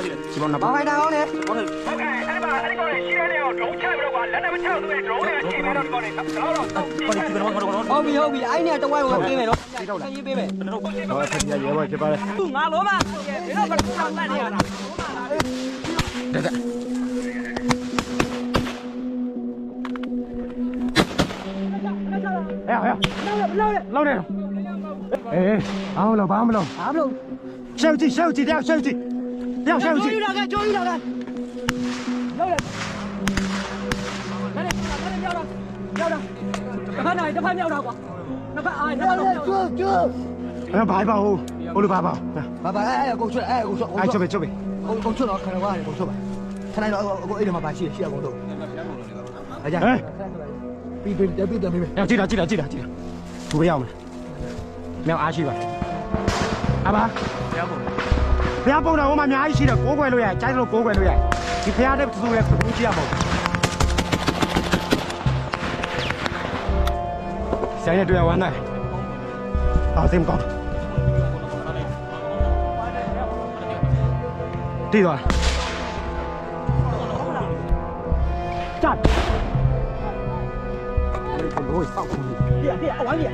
ဒီပေါ်နှစ် ဘာ ပါး ဖိုင်တာအောင်လေ ဟုတ်ကဲ့အဲ့မှာအဲ့ဒီကောင်လေးရှိရတဲ့အောင်ဒုံချပြီးတော့ကလက်နဲ့မချောက်သူရဲ့ဒရုန်းနဲ့ချိန်ပြီးတော့ကောင်လေးတော့တော့ ပေါ်ဒီကတော့ကတော့ကတော့ ဟုတ်ပြီဟုတ်ပြီအဲ့နဲ့တဝိုင်းကိုပေးမယ်နော်ရေးပေးမယ် တော့ဖက်ပြရဲဘော်ဖြစ်ပါလေ သူငါလုံးမဒီတော့ကတော့တတ်နေရတာ တက်တက်哎呀哎呀，老年，哎，好了，把我们了， ဘာမလို့ 手机手机掉手机， 跳下去。终于跳开，终于跳开。跳着，来来，来来，跳着，跳着。这怕哪？这怕尿着不？那怕哎，那怕着。哥哥，哎，拜拜哦，我来拜拜。拜拜，哎，我出来，哎我出，哎这边这边，我我出来，看到我，我出来。看来我我一点没白去，谢谢工作。哎呀，哎，别别别别别别，要记得记得记得记得，不要了，要阿去吧，阿爸。不要 ဘုရားပုံတော်ဟိုမှာအများကြီးရှိတယ်ကိုးကွယ်လို့ရတယ်ကျိုင်းလို့ကိုးကွယ်လို့ရတယ်ဒီဘုရားတဲ့သူလည်းကိုးကြည့်ရမှာဆိုင်ရတွေ့ရဝမ်းနိုင်အားစိတ်မကောင်းတည်သွားจัดเลยคนโอ้ยเศร้าคนเดี๋ยวเดี๋ยวเอาไว้เดี๋ยว